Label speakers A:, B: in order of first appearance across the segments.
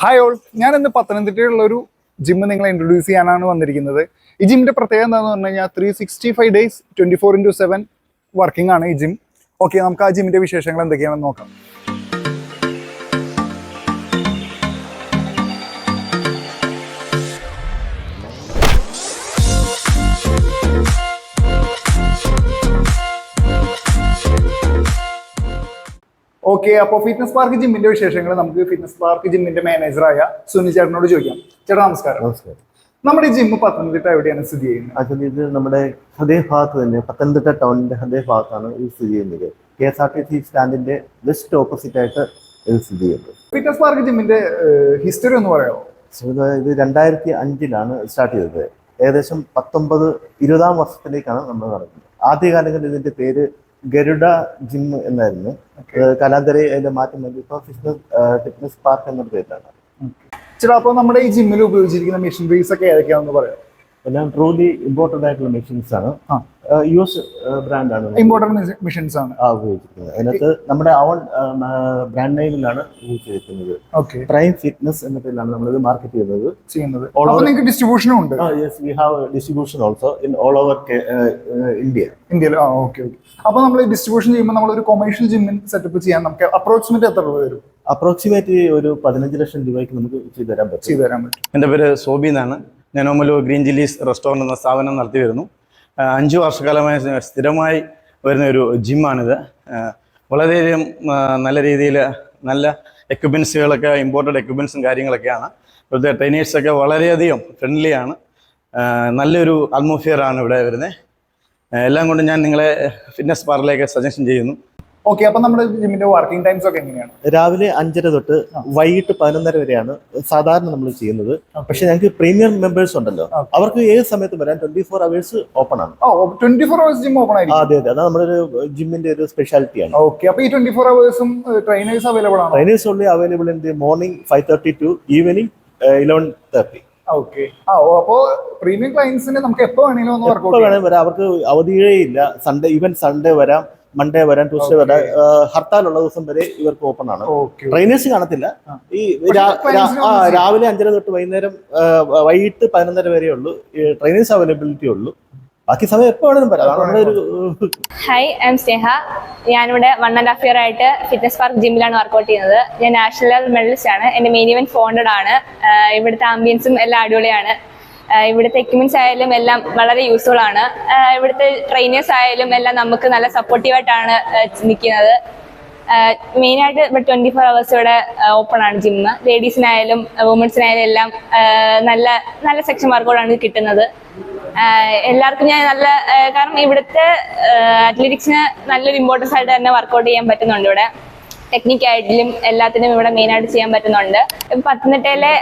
A: Hi all ഞാൻ ഇന്ന് പത്തനംതിട്ടയിലുള്ള ഒരു ജിം നിങ്ങളെ ഇൻട്രൊഡ്യൂസ് ചെയ്യാനാണ് വന്നിരിക്കുന്നത്. ഈ ജിമ്മിന്റെ പ്രത്യേകത എന്താണെന്ന് പറഞ്ഞു കഴിഞ്ഞാൽ three sixty five days twenty four into seven working ആണ് ഈ ജിം ഓക്കെ നമുക്ക് ആ ജിമ്മിന്റെ വിശേഷങ്ങൾ എന്തൊക്കെയാണെന്ന് നോക്കാം. ഓക്കെ അപ്പോൾ ഫിറ്റ്നസ് പാർക്ക് ജിമ്മിന്റെ വിശേഷങ്ങൾ നമുക്ക് ഫിറ്റ്നസ് പാർക്ക് ജിമ്മിന്റെ മാനേജറായ സുനി ചേട്ടനോട് ചോദിക്കാം. ചേട്ടാ നമസ്കാരം.
B: നമസ്കാരം.
A: നമ്മുടെ ജിമ്മ് പത്തനംതിട്ട എവിടെയാണ് സ്ഥിതി ചെയ്യുന്നത്?
B: ഇത് നമ്മുടെ ഹൃദയഭാഗത്ത് തന്നെ പത്തനംതിട്ട ടൗണിന്റെ ഹൃദയഭാഗത്താണ് ഇത് സ്ഥിതി ചെയ്യുന്നത്. K S R T C സ്റ്റാൻഡിന്റെ just opposite ആയിട്ട് ഇത് സ്ഥിതി ചെയ്യുന്നത്.
A: ഫിറ്റ്നസ് പാർക്ക് ജിമ്മിന്റെ ഹിസ്റ്ററി ഒന്ന് പറയാമോ?
B: ഇത് രണ്ടായിരത്തി അഞ്ചിലാണ് സ്റ്റാർട്ട് ചെയ്തത്. ഏകദേശം പത്തൊമ്പത് ഇരുപതാം വർഷത്തിലേക്കാണ് നമ്മൾ നടക്കുന്നത്. ആദ്യകാലങ്ങളിൽ ഇതിന്റെ പേര് ഗരുഡ ജിം എന്നായിരുന്നു. കലാന്തരി അതിന്റെ മാറ്റം വേണ്ടി ഇപ്പൊ ഫിറ്റ്നസ് ഫിറ്റ്നസ് പാർക്ക് എന്നൊരു പേരിലാണ്.
A: ചേട്ടാ അപ്പോൾ നമ്മുടെ ഈ ജിമ്മിൽ ഉപയോഗിച്ചിരിക്കുന്ന മെഷീനറീസ് ഒക്കെ ഏതൊക്കെയാണെന്ന് പറയാം
B: എല്ലാം ട്രൂലി ഇമ്പോർട്ടന്റ് ആയിട്ടുള്ള മെഷീൻസ് ആണ്.
A: ആ.
B: യു എസ് ബ്രാൻഡാണ്
A: ഇമ്പോർട്ടന്റ് മെഷീൻസ് ആണ്.
B: ആ ഉപയോഗിച്ചിരിക്കുന്നത്. അതിനകത്ത് നമ്മുടെ അവൺ ബ്രാൻഡ് നെയിമിലാണ് യൂസ് ചെയ്തിരിക്കുന്നത്
A: ഓക്കെ
B: പ്രൈം ഫിറ്റ്നസ് എന്ന പേരിലാണ് ഇത് മാർക്കറ്റ് ചെയ്യുന്നത്.
A: ചെയ്യുന്നത്. നിങ്ങൾക്ക് ഡിസ്ട്രിബ്യൂഷനും ഉണ്ട്.
B: Yes we have distribution also in all over India
A: ഇന്ത്യയിൽ ആ ഓക്കെ ഓക്കെ അപ്പോൾ നമ്മൾ ഡിസ്ട്രിബ്യൂഷൻ ചെയ്യുമ്പോൾ നമ്മൾ ഒരു കൊമേഴ്ഷ്യൽ ജിമ്മിൽ സെറ്റപ്പ് ചെയ്യാൻ നമുക്ക് അപ്രോക്സിമേറ്റ് എത്ര രൂപ വരും?
B: അപ്രോക്സിമേറ്റ് ഒരു പതിനഞ്ച് ലക്ഷം രൂപയ്ക്ക് നമുക്ക് ചെയ്തു തരാൻ പറ്റും.
A: ചെയ്തു തരാൻ പറ്റും.
C: എന്റെ പേര് സോബി എന്നാണ് ഒമലൂർ ഗ്രീൻ ചില്ലീസ് റെസ്റ്റോറന്റ് എന്ന സ്ഥാപനം നടത്തി വരുന്നു. അഞ്ച് വർഷക്കാലമായി സ്ഥിരമായി വരുന്ന ഒരു ജിമ്മാണിത് വളരെയധികം നല്ല രീതിയിൽ നല്ല എക്യുപ്മെൻസുകളൊക്കെ ഇമ്പോർട്ടഡ് എക്യുപ്മെൻസും കാര്യങ്ങളൊക്കെയാണ്. ഇവിടുത്തെ ട്രെയിനേഴ്സൊക്കെ വളരെയധികം ഫ്രണ്ട്ലിയാണ് നല്ലൊരു അറ്റ്മോസ്ഫിയർ ആണ് ഇവിടെ വരുന്നത്. എല്ലാം കൊണ്ട് ഞാൻ നിങ്ങളെ ഫിറ്റ്നസ് പാർക്കിലേക്ക് സജഷൻ ചെയ്യുന്നു.
A: ഓക്കെ അപ്പൊ നമ്മുടെ ജിമ്മിന്റെ വർക്കിംഗ് ടൈംസ് ഒക്കെ എങ്ങനെയാണ്?
B: രാവിലെ അഞ്ചര തൊട്ട് വൈകിട്ട് പതിനൊന്നര വരെയാണ് സാധാരണ നമ്മൾ ചെയ്യുന്നത്. പക്ഷെ ഞങ്ങൾക്ക് പ്രീമിയം മെമ്പേഴ്സ് ഉണ്ടല്ലോ. അവർക്ക് ഏത് സമയത്തും വരാൻ? ട്വന്റി ഫോർ അവേഴ്സ് ഓപ്പൺ ആണ്.
A: Twenty four hours gym open ആയിരിക്കും.
B: അതെ അതെ. അതാണ് നമ്മുടെ ഒരു ജിമ്മിന്റെ ഒരു സ്പെഷ്യാലിറ്റി ആണ്.
A: ഓക്കെ അപ്പൊ ഈ ട്വന്റി ഫോർ അവേഴ്സും ട്രെയിനേഴ്സ് അവൈലബിൾ ആണ്?
B: Trainers only available in the morning five thirty to evening eleven thirty
A: okay ആ പ്രീമിയം ക്ലയൻസിന് നമുക്ക് എപ്പോ വേണമെങ്കിലും ഒന്ന്
B: വർക്ക് വരാം. അവർക്ക് അവധിയേ ഇല്ല. സൺഡേ ഈവൻ സൺഡേ വരാം. മൺഡേ വരാൻ ട്യൂസ്ഡേ വരാൻ ഹർത്താൽ ഹർത്താലുള്ള ദിവസം വരെ ഇവർക്ക് ഓപ്പൺ ആണ്. ട്രെയിനേഴ്സ് കാണത്തില്ല. ഈ രാവിലെ അഞ്ചര തൊട്ട് വൈകുന്നേരം വൈകിട്ട് പതിനൊന്നര വരെ ഉള്ളൂ. ട്രെയിനേഴ്സ് അവൈലബിലിറ്റി ഉള്ളൂ. ബാക്കി സമയം എപ്പോ വേണമെങ്കിലും അതാണ് ഒരു
D: ഹായ് ഐ എം സ്നേഹ ഞാനിവിടെ വൺ ആൻഡ് ഹാഫ് ഇയർ ആയിട്ട് ഫിറ്റ്നസ് പാർക്ക് ജിമ്മിലാണ് വർക്കൗട്ട് ചെയ്യുന്നത്. ഞാൻ നാഷണൽ ലെവൽ മെഡലിസ്റ്റ് ആണ്. എന്റെ മെയിൻ ഇവൻ ഫോണ്ടഡ് ആണ്. ഇവിടുത്തെ ആംബിയൻസും എല്ലാം അടിപൊളിയാണ്. ഇവിടുത്തെ എക്യുപ്മെന്റ്സ് ആയാലും എല്ലാം വളരെ യൂസ്ഫുൾ ആണ്. ഇവിടുത്തെ ട്രെയിനേഴ്സ് ആയാലും എല്ലാം നമുക്ക് നല്ല സപ്പോർട്ടീവായിട്ടാണ് നിൽക്കുന്നത്. മെയിനായിട്ട് ഇവിടെ ട്വന്റി ഫോർ അവേഴ്സ് ഇവിടെ ഓപ്പൺ ആണ് ജിമ്മ് ലേഡീസിനായാലും വുമൻസിനായാലും എല്ലാം നല്ല നല്ല സെക്ഷൻ വർക്കൗട്ടാണ് കിട്ടുന്നത്. എല്ലാവർക്കും ഞാൻ നല്ല കാരണം ഇവിടുത്തെ അത്ലറ്റിക്സിന് നല്ലൊരു ഇമ്പോർട്ടൻസ് ആയിട്ട് തന്നെ വർക്കൗട്ട് ചെയ്യാൻ പറ്റുന്നുണ്ട് ഇവിടെ. ടെക്നിക്കായിട്ടും എല്ലാത്തിനും ഇവിടെ മെയിനായിട്ട് ചെയ്യാൻ പറ്റുന്നുണ്ട്. പത്തനംതിട്ടയിലെ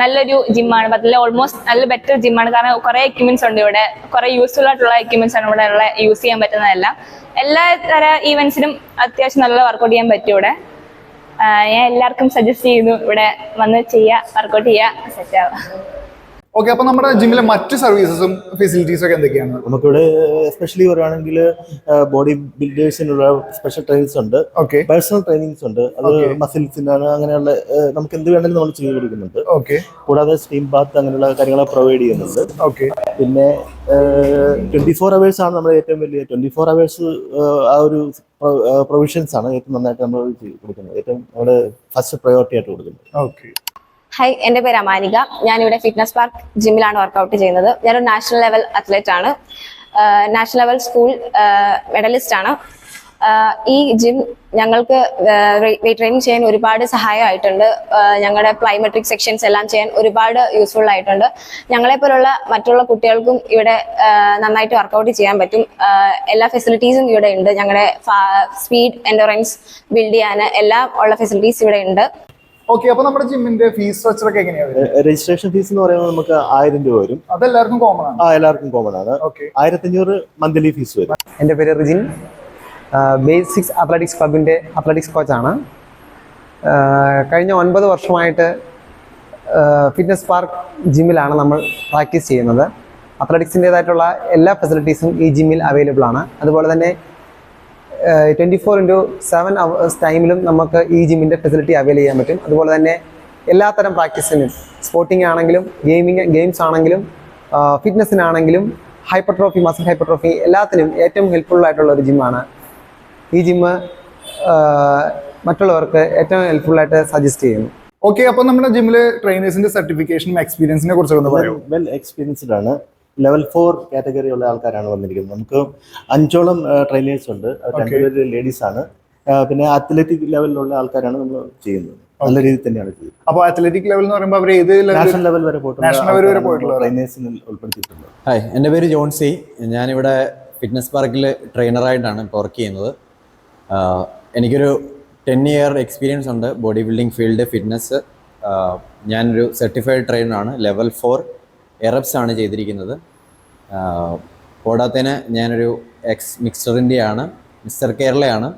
D: നല്ലൊരു ജിമ്മാണ് പത്തനംതിട്ട ഓൾമോസ്റ്റ് നല്ല ബെറ്റർ ജിമ്മാണ് കാരണം കുറേ എക്യുപ്മെന്റ്സ് ഉണ്ട് ഇവിടെ. കുറേ യൂസ്ഫുൾ ആയിട്ടുള്ള എക്യുപ്മെന്റ്സ് ആണ് ഇവിടെ ഉള്ള യൂസ് ചെയ്യാൻ പറ്റുന്നതെല്ലാം. എല്ലാ തര ഈവൻസിനും അത്യാവശ്യം നല്ല വർക്കൗട്ട് ചെയ്യാൻ പറ്റും ഇവിടെ. ഞാൻ എല്ലാവർക്കും സജസ്റ്റ് ചെയ്യുന്നു ഇവിടെ വന്ന് ചെയ്യുക വർക്കൗട്ട് ചെയ്യുക സെറ്റ് ആവുക
A: ഓക്കെ അപ്പൊ നമ്മുടെ ജിമ്മിലെ മറ്റ് സർവീസസും ഫെസിലിറ്റീസും ഒക്കെ എന്തൊക്കെയാണ്?
B: നമുക്കിവിടെ എസ്പെഷ്യലി പറയുകയാണെങ്കിൽ ബോഡി ബിൽഡേഴ്സിനുള്ള സ്പെഷ്യൽ ട്രെയിനിങ്സ് ഉണ്ട്.
A: ഓക്കെ
B: പേഴ്സണൽ ട്രെയിനിങ്സ് ഉണ്ട്. അത്. മസിൽസിനാണ് അങ്ങനെയുള്ള നമുക്ക് എന്ത് വേണമെങ്കിലും നമ്മൾ ചെയ്തു കൊടുക്കുന്നുണ്ട്.
A: ഓക്കെ
B: കൂടാതെ സ്റ്റീം ബാത്ത് അങ്ങനെയുള്ള കാര്യങ്ങൾ പ്രൊവൈഡ് ചെയ്യുന്നുണ്ട്.
A: ഓക്കെ
B: പിന്നെ ട്വന്റി ഫോർ അവേഴ്സ് ആണ് നമ്മുടെ ഏറ്റവും വലിയ ട്വന്റി ഫോർ അവേഴ്സ് ആ ഒരു പ്രൊവിഷൻസ് ആണ് ഏറ്റവും നന്നായിട്ട് നമ്മൾ കൊടുക്കുന്നത്. ഏറ്റവും നമ്മുടെ ഫസ്റ്റ് പ്രയോറിറ്റി ആയിട്ട് കൊടുക്കുന്നത്.
A: ഓക്കെ
D: ഹായ് എന്റെ പേര് അമാനിക. ഞാനിവിടെ ഫിറ്റ്നസ് പാർക്ക് ജിമ്മിലാണ് വർക്കൗട്ട് ചെയ്യുന്നത്. ഞാനൊരു നാഷണൽ ലെവൽ അത്ലറ്റ് ആണ്. നാഷണൽ ലെവൽ സ്കൂൾ മെഡലിസ്റ്റ് ആണ്. ഈ ജിം ഞങ്ങൾക്ക് വെയിറ്റ് ട്രെയിനിങ് ചെയ്യാൻ ഒരുപാട് സഹായമായിട്ടുണ്ട്. ഞങ്ങളുടെ പ്ലൈമെട്രിക് സെക്ഷൻസ് എല്ലാം ചെയ്യാൻ ഒരുപാട് യൂസ്ഫുൾ ആയിട്ടുണ്ട്. ഞങ്ങളെ പോലുള്ള മറ്റുള്ള കുട്ടികൾക്കും ഇവിടെ നന്നായിട്ട് വർക്കൗട്ട് ചെയ്യാൻ പറ്റും. എല്ലാ ഫെസിലിറ്റീസും ഇവിടെ ഉണ്ട്. ഞങ്ങളുടെ സ്പീഡ് എൻഡോറൻസ് ബിൽഡ് ചെയ്യാൻ എല്ലാം ഉള്ള ഫെസിലിറ്റീസ് ഇവിടെ ഉണ്ട്.
A: ഓക്കെ അപ്പൊ നമ്മുടെ ജിമ്മിന്റെ ഫീസ് സ്ട്രക്ചർ ഒക്കെ എങ്ങനെയാണ് വരുന്നത്?
B: രജിസ്ട്രേഷൻ ഫീസ് എന്ന് പറയുന്നത് നമുക്ക് ആയിരം രൂപ വരും.
A: അതെല്ലാവർക്കും കോമൺ ആണ്.
B: ആ എല്ലാവർക്കും കോമൺ ആണ്.
A: ഓക്കെ
B: ആയിരത്തഞ്ഞൂറ് മന്ത്ലി ഫീസ് വരും.
E: എന്റെ പേര് റിജിൻ. ബേസിക്സ് അത്ലറ്റിക്സ് ക്ലബിന്റെ അത്ലറ്റിക്സ് കോച്ചാണ് കഴിഞ്ഞ ഒൻപത് വർഷമായിട്ട് ഫിറ്റ്നസ് പാർക്ക് ജിമ്മിലാണ് നമ്മൾ പ്രാക്ടീസ് ചെയ്യുന്നത്. അത്ലറ്റിക്സിന്റേതായിട്ടുള്ള എല്ലാ ഫെസിലിറ്റീസും ഈ ജിമ്മിൽ അവൈലബിൾ ആണ്. അതുപോലെ തന്നെ twenty four into seven hours ടൈമിലും നമുക്ക് ഈ ജിമ്മിന്റെ ഫെസിലിറ്റി അവൈൽ ചെയ്യാൻ പറ്റും. അതുപോലെ തന്നെ എല്ലാത്തരം പ്രാക്ടീസിനും സ്പോർട്ടിംഗ് ആണെങ്കിലും ഗെയിമിങ് ഗെയിംസ് ആണെങ്കിലും ഫിറ്റ്നസ്സിനാണെങ്കിലും ഹൈപ്പർട്രോഫി മസിൽ ഹൈപ്പർട്രോഫി എല്ലാത്തിനും ഏറ്റവും ഹെൽപ്ഫുൾ ആയിട്ടുള്ള ഒരു ജിമ്മാണ് ഈ ജിമ്മ് മറ്റുള്ളവർക്ക് ഏറ്റവും ഹെൽപ്ഫുൾ ആയിട്ട് സജസ്റ്റ് ചെയ്യുന്നു.
A: ഓക്കെ അപ്പൊ നമ്മുടെ ജിമ്മിൽ ട്രെയിനേഴ്സിന്റെ സർട്ടിഫിക്കേഷനും എക്സ്പീരിയൻസിനെ കുറിച്ചൊക്കെ
B: വെൽ എക്സ്പീരിയൻസ്ഡ് ആണ്. ലെവൽ ഫോർ കാറ്റഗറി ഉള്ള ആൾക്കാരാണ് വന്നിരിക്കുന്നത്. നമുക്ക് അഞ്ചോളം ട്രെയിനേഴ്സ് ഉണ്ട്. രണ്ടുപേര് ലേഡീസ് ആണ്. പിന്നെ അത്ലറ്റിക് ലെവലിലുള്ള ആൾക്കാരാണ് നമ്മൾ ചെയ്യുന്നത്. നല്ല രീതിയിൽ തന്നെയാണ് ചെയ്യുന്നത്.
A: അപ്പോൾ അത്ലറ്റിക് ലെവൽ എന്ന് പറയുമ്പോൾ അവർ ഏത്
B: നാഷണൽ ലെവൽ വരെ
A: വരെ പോയിട്ടുള്ള
B: ട്രെയിനേഴ്സിന് ഉൾപ്പെടുത്തിയിട്ടുണ്ട്
F: ഹായ് എന്റെ പേര് ജോൺസി. ഞാനിവിടെ ഫിറ്റ്നസ് പാർക്കിൽ ട്രെയിനറായിട്ടാണ് ഇപ്പോൾ വർക്ക് ചെയ്യുന്നത്. എനിക്കൊരു ടെൻ ഇയർ എക്സ്പീരിയൻസ് ഉണ്ട്. ബോഡി ബിൽഡിംഗ് ഫീൽഡ് ഫിറ്റ്നസ് ഞാനൊരു സർട്ടിഫൈഡ് ട്രെയിനറാണ് ലെവൽ ഫോർ എറപ്സ് ആണ് ചെയ്തിരിക്കുന്നത്. പോടാത്തതിന് ഞാനൊരു എക്സ് മിക്സറിന്റെയാണ് mister കേരളയാണ്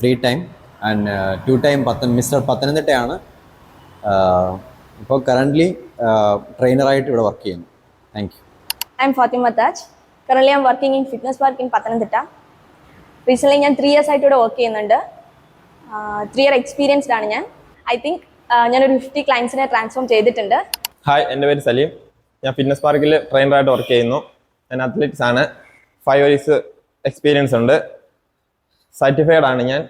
F: free time and two time പത്തൻ mister പത്തനംതിട്ടയാണ്. ഇപ്പോൾ കറന്റ്ലി ട്രെയിനറായിട്ട് ഇവിടെ വർക്ക് ചെയ്യുന്നു. Thank you
G: I'm Fathima Taj currently I'm working in fitness park in Pathanamthitta recently ഞാൻ ത്രീ ഇയേഴ്സ് ആയിട്ട് ഇവിടെ വർക്ക് ചെയ്യുന്നുണ്ട്. ത്രീ ഇയർ എക്സ്പീരിയൻസ്ഡ് ആണ് ഞാൻ. ഐ തിങ്ക് ഞാനൊരു ഫിഫ്റ്റി ക്ലയൻസിനെ ട്രാൻസ്ഫോം ചെയ്തിട്ടുണ്ട്.
H: ഹായ് എന്റെ പേര് സലീം. ഞാൻ ഫിറ്റ്നസ് പാർക്കിൽ ട്രെയിനറായിട്ട് വർക്ക് ചെയ്യുന്നു. ഞാൻ അത്ലറ്റിക്സ് ആണ്. ഫൈവ് ഇയേഴ്സ് എക്സ്പീരിയൻസ് ഉണ്ട്. സർട്ടിഫൈഡ് ആണ് ഞാൻ.